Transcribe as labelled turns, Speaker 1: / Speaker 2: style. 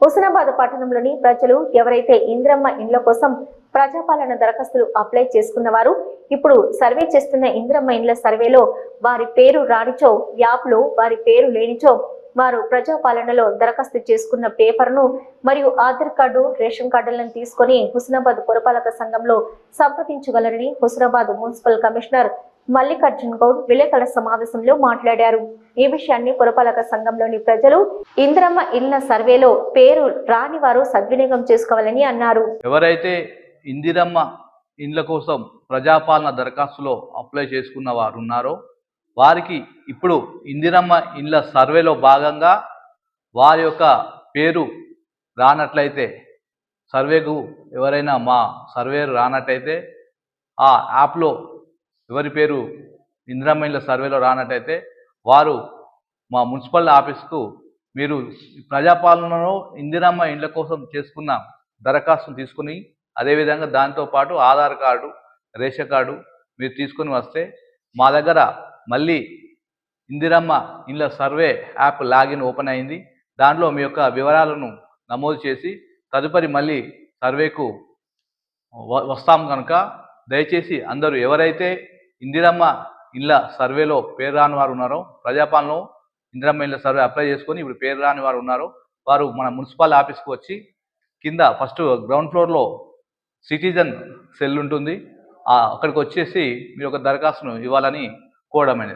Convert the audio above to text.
Speaker 1: హుస్నాబాద్ పట్టణంలోని ప్రజలు ఎవరైతే ఇంద్రమ్మ ఇండ్ల కోసం ప్రజాపాలన దరఖాస్తులు అప్లై చేసుకున్న వారు ఇప్పుడు సర్వే చేస్తున్న ఇంద్రమ్మ ఇండ్ల సర్వేలో వారి పేరు రానిచో యాప్లో వారి పేరు లేనిచో వారు ప్రజాపాలనలో దరఖాస్తు చేసుకున్న పేపర్ను మరియు ఆధార్ కార్డు రేషన్ కార్డులను తీసుకొని హుస్నాబాద్ పురపాలక సంఘంలో సంప్రదించగలరని హుస్నాబాద్ మున్సిపల్ కమిషనర్ మల్లికార్జున్ గౌడ్ విలేకరుల సమావేశంలో మాట్లాడారు. ఈ విషయాన్ని పురపాలక సంఘంలోని ప్రజలు ఇంద్రమ్మ ఇళ్ళ సర్వేలో పేరు రాని వారు సద్వినియోగం చేసుకోవాలని అన్నారు.
Speaker 2: ఎవరైతే ఇందిరమ్మ ఇండ్ల కోసం ప్రజాపాలన దరఖాస్తులో అప్లై చేసుకున్న వారు ఉన్నారో వారికి ఇప్పుడు ఇందిరమ్మ ఇండ్ల సర్వేలో భాగంగా వారి యొక్క పేరు రానట్లయితే సర్వేకు ఎవరైనా మా సర్వేరు రానట్టయితే ఆ యాప్లో ఎవరి పేరు ఇందిరమ్మ ఇండ్ల సర్వేలో రానట్టయితే వారు మా మున్సిపల్ ఆఫీస్కు మీరు ప్రజాపాలనలో ఇందిరమ్మ ఇండ్ల కోసం చేసుకున్న దరఖాస్తును తీసుకుని అదేవిధంగా దాంతోపాటు ఆధార్ కార్డు రేషన్ కార్డు మీరు తీసుకొని వస్తే మా దగ్గర మళ్ళీ ఇందిరమ్మ ఇండ్ల సర్వే యాప్ లాగిన్ ఓపెన్ అయింది. దాంట్లో మీ యొక్క వివరాలను నమోదు చేసి తదుపరి మళ్ళీ సర్వేకు వస్తాం కనుక దయచేసి అందరూ ఎవరైతే ఇందిరమ్మ ఇళ్ళ సర్వేలో పేరు రాని వారు ఉన్నారో. ప్రజాపాలనలో ఇందిరమ్మ ఇళ్ళ సర్వే అప్లై చేసుకొని ఇప్పుడు పేరు రాని వారు ఉన్నారు. వారు మన మున్సిపల్ ఆఫీస్కి వచ్చి కింద ఫస్ట్ గ్రౌండ్ ఫ్లోర్లో సిటిజన్ సెల్ ఉంటుంది. అక్కడికి వచ్చేసి మీరు ఒక దరఖాస్తును ఇవ్వాలని కోరడమైనది